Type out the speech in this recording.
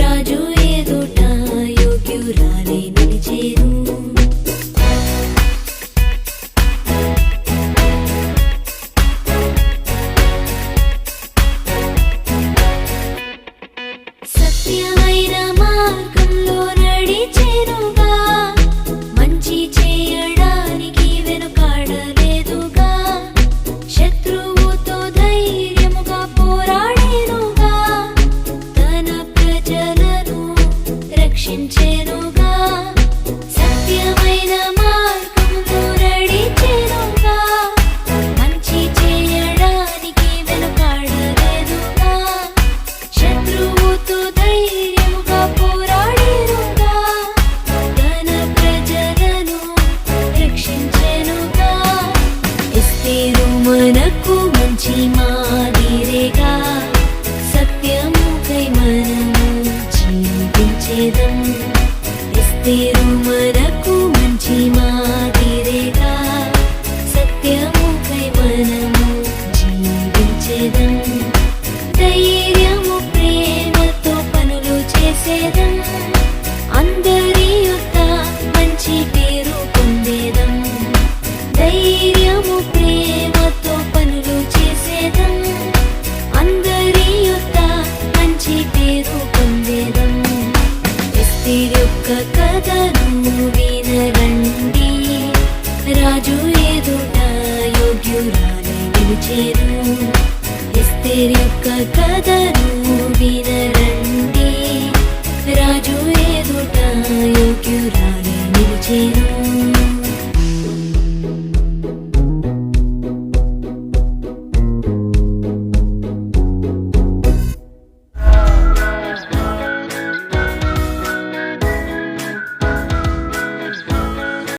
రాజు ఎదుట యోగ్యురాలే నిలిచేరు వరకు మంచి మాదిరేగా సత్యము కై మనము జీవించేదం. ధైర్యము ప్రేమతో పనులు చేసేదం. అందరి యొక్క మంచి పేరు పొందేదం. ధైర్యము రాజు ఎదుట యోగ్యురాలి నిలిచేను ఇస్తే యొక్క కథను వినరా.